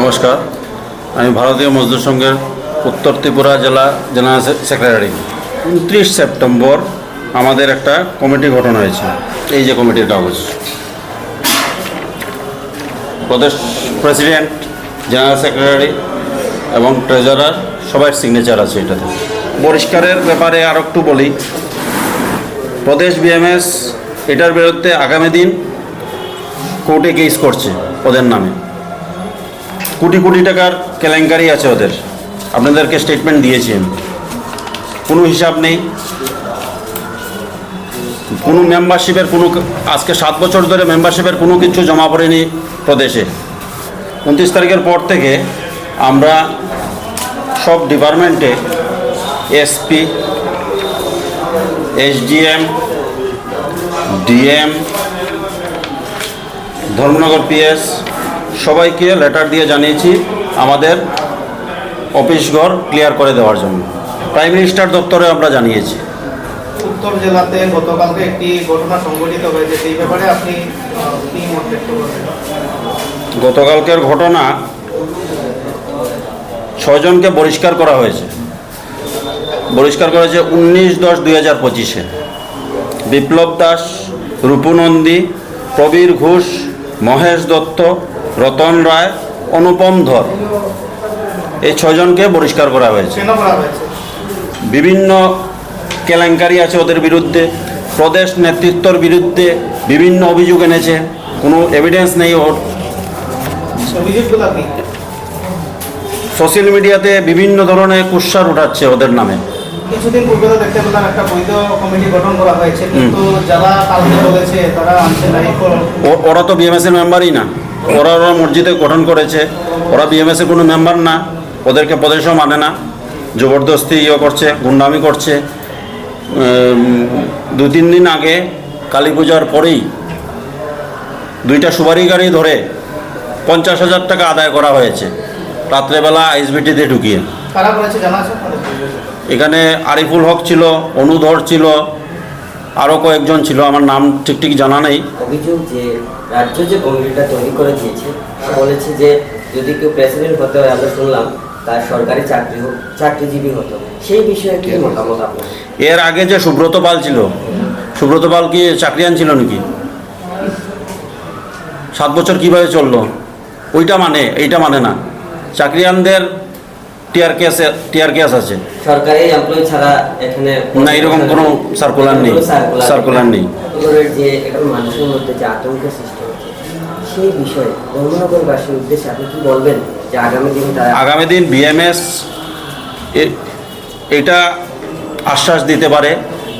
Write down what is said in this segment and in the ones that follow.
নমস্কার। আমি ভারতীয় মজদুর সংঘের উত্তর ত্রিপুরা জেলা জেনারেল সেক্রেটারি। উনত্রিশ সেপ্টেম্বর আমাদের একটা কমিটি গঠন হয়েছে। এই যে কমিটির কাগজ। প্রদেশ প্রেসিডেন্ট, জেনারেল সেক্রেটারি এবং ট্রেজারার সবার সিগনেচার আছে এটাতে। পরিষ্কারের ব্যাপারে আর একটু বলি। প্রদেশ বিএমএস এটার বিরুদ্ধে আগামী দিন কোর্টে কেস করছে ওদের নামে। কোটি কোটি টাকার কেলেঙ্কারি আছে ওদের। আপনাদেরকে স্টেটমেন্ট দিয়েছি আমি। কোনো হিসাব নেই। কোনো মেম্বারশিপের কোনো আজকে সাত বছর ধরে মেম্বারশিপের কোনো কিছু জমা পড়েনি প্রদেশে। উনত্রিশ তারিখের পর থেকে আমরা সব ডিপার্টমেন্টে SP SDM DM Dharmanagar PS সবাইকে লেটার দিয়ে জানিয়েছি আমাদের অফিস ঘর ক্লিয়ার করে দেওয়ার জন্য। প্রাইম মিনিস্টার দপ্তরে আমরা জানিয়েছি। উত্তর জেলাতে গতকালকে একটি ঘটনা সংঘটিত হয়েছে সেই ব্যাপারে আপনি আহ, কি মত ব্যক্ত করবেন? গতকালকের ঘটনা ছজনকে বহিষ্কার করা হয়েছে। বহিষ্কার করা হয়েছে উনিশ দশ দুই হাজার পঁচিশে। বিপ্লব দাস রূপু নন্দী প্রবীর ঘোষ মহেশ দত্ত রতন রায় অনুপম ধর। এই ছজনকে বহিষ্কার করা হয়েছে। বিভিন্ন কেলেঙ্কারি আছে ওদের বিরুদ্ধে প্রদেশ নেতৃত্বর বিরুদ্ধে বিভিন্ন অভিযোগ এনেছে কোনো এভিডেন্স নেই ওর। সোশ্যাল মিডিয়াতে বিভিন্ন ধরনের কুৎসার উঠাচ্ছে ওদের নামে। কিছুদিন পূর্বে তো দেখতে পেলাম একটা বৈধ কমিটি গঠন করা হয়েছে কিন্তু যারা কালকে বলেছে তারা ও- ওরা তো বিএমএস এর মেম্বারই না। ওরা ওরা মসজিদে গঠন করেছে। ওরা বিএমএস এর কোনো মেম্বার না। ওদেরকে প্রদেশও মানে না। জবরদস্তি ইয়ে করছে গুন্ডামি করছে। দু তিন দিন আগে কালী পূজার পরেই দুইটা সুপারি গাড়ি ধরে পঞ্চাশ হাজার টাকা আদায় করা হয়েছে। রাত্রেবেলা আইসবিটিতে ঢুকিয়ে? এখানে আরিফুল হক ছিল অনুধর ছিল আরও কয়েকজন ছিল আমার নাম ঠিক ঠিক জানা নেই। অভিযোগ যে রাজ্য যে কমিটিটা তৈরি করে দিয়েছে বলেছে যে যদি কেউ প্রেসিডেন্ট হতে হয় আমরা শুনলাম তার সরকারি চাকরি হোক চাকরিজীবী হতো। সেই বিষয়ে কি মতামত আপনার? এর আগে যে সুব্রত পাল ছিল সুব্রত পাল কি চাকরিয়ান ছিল নাকি? সাত বছর কীভাবে চলল? ওইটা মানে এইটা মানে না। চাকরিয়ানদের টিআর কেস টিআর কেস আছে সরকারি এমপ্লয়ি ছাড়া এখানে না, এরকম কোনো circular নেই। সার্কুলার নেই। যে এখন মানুষের মধ্যে যে আতঙ্কের সৃষ্টি হচ্ছে সেই বিষয়ে ধর্মনগরবাসীর উদ্দেশ্যে আপনি কি বলবেন যে আগামী দিনে আগামী দিন বিএমএস এটা আশ্বাস দিতে পারে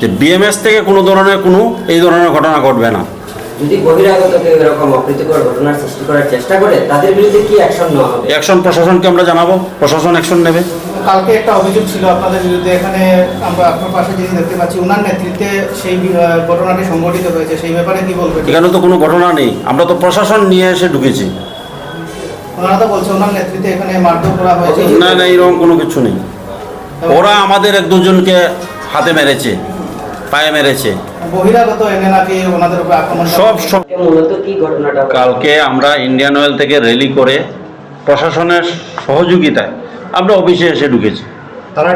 যে বিএমএস থেকে কোনো ধরনের কোনো এই ধরনের ঘটনা ঘটবে না যদি বহিরাগত কেউ এরকম অপ্রীতিকর ঘটনার সৃষ্টি করার চেষ্টা করে তাদের বিরুদ্ধে কি অ্যাকশন নেওয়া হবে? অ্যাকশন প্রশাসনকে আমরা জানাব প্রশাসন অ্যাকশন নেবে। কালকে একটা অভিযোগ ছিল আপনাদের বিরুদ্ধে এখানে আমরা আপনার পাশে যিনি দেখতে পাচ্ছি ওনার নেতৃত্বে সেই ঘটনাটি সংঘটিত হয়েছে। সেই ব্যাপারে কি বলবেন? এখানে তো কোনো ঘটনা নেই। আমরা তো প্রশাসন নিয়ে এসে ঢুকেছি। ওনারা তো বলছে ওনার নেতৃত্বে এখানে মারধর করা হয়েছে। না না এরকম কোনো কিছু নেই। ওরা আমাদের এক দুজনকে হাতে মেরেছে পায়ে মেরেছে। বহিরাগত এনে নাকি ওনাদের উপর আক্রমণ সব সব মূলত কি ঘটনাটা? কালকে আমরা ইন্ডিয়ান অয়েল থেকে র্যালি করে প্রশাসনের সহযোগিতায় আমরা অফিসে এসে ঢুকেছি। তারা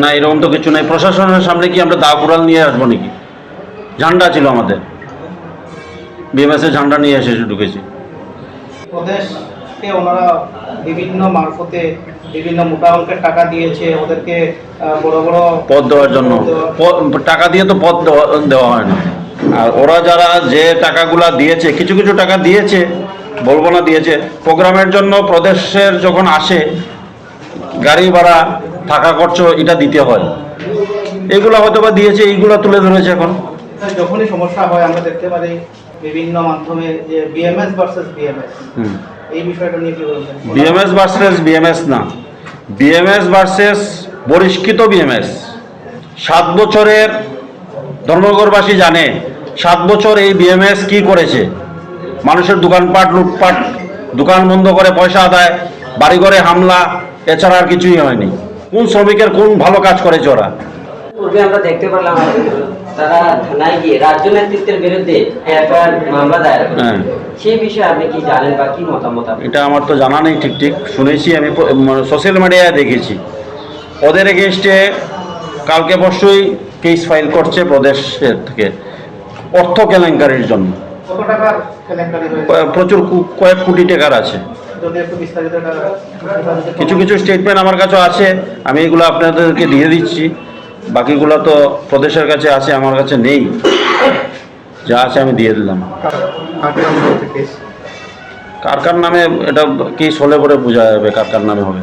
না এরকম তো কিছু নাই। প্রশাসনের সামনে কি আমরা দা কুড়াল নিয়ে আসব নাকি? ঝান্ডা ছিল আমাদের। বিএমএসের ঝান্ডা নিয়ে এসে ঢুকেছি। প্রদেশকে ওনারা বিভিন্ন মারফতে বিভিন্ন মোটা অঙ্কের টাকা দিয়েছে ওদেরকে বড় বড় পদ দেওয়ার জন্য। টাকা দিয়ে তো পদ দেওয়া হয় না। আর ওরা যারা যে টাকাগুলা দিয়েছে কিছু কিছু টাকা দিয়েছে বলব না দিয়েছে প্রোগ্রামের জন্য প্রদেশের যখন আসে গাড়ি ভাড়া থাকা খরচ এটা দিতে হয়। এগুলো হয়তো বা দিয়েছে এইগুলো তুলে ধরেছে এখন। যখনই সমস্যা হয় আমরা দেখতে পারি বিভিন্ন মাধ্যমে যে বিএমএস ভার্সেস বিএমএস হুম। এই বিষয়টা নিয়ে কি বলবেন? বিএমএস ভার্সেস বিএমএস না। বিএমএস ভার্সেস বহিষ্কৃত বিএমএস সাত বছরের ধর্মগরবাসী জানে সাত বছর এই বিএমএস কি করেছে। মানুষের দোকানপাট লুটপাট দোকান বন্ধ করে পয়সা আদায় বাড়িঘরে হামলা এছাড়া আর কিছুই হয়নি। কোন শ্রমিকের কোন ভালো কাজ করেছে ওরা? আমরা দেখতে পেলাম তারা থানায় গিয়ে রাজ্য নেতৃত্বের বিরুদ্ধে এফআইআর মামলা দায়ের করেছে হ্যাঁ। সেই বিষয়ে আপনি কি জানেন বা কি মতামত এটা আমার তো জানা নেই ঠিক ঠিক। শুনেছি আমি সোশ্যাল মিডিয়ায় দেখেছি। ওদের এগেনস্টে কালকে অবশ্যই কেস ফাইল করছে প্রদেশের থেকে। অর্থ কেলেঙ্কারির জন্য। প্রচুর কু- কয়েক কোটি টাকার আছে। যদি একটু বিস্তারিত এটা কিছু কিছু স্টেটমেন্ট আমার কাছে আছে। আমি এগুলো আপনাদেরকে দিয়ে দিচ্ছি। বাকিগুলো তো প্রদেশের কাছে আছে আমার কাছে নেই। যা আছে আমি দিয়ে দিলাম। কার কার নামে এটা কি সলে পরে বোঝা যাবে কার কার নামে হবে।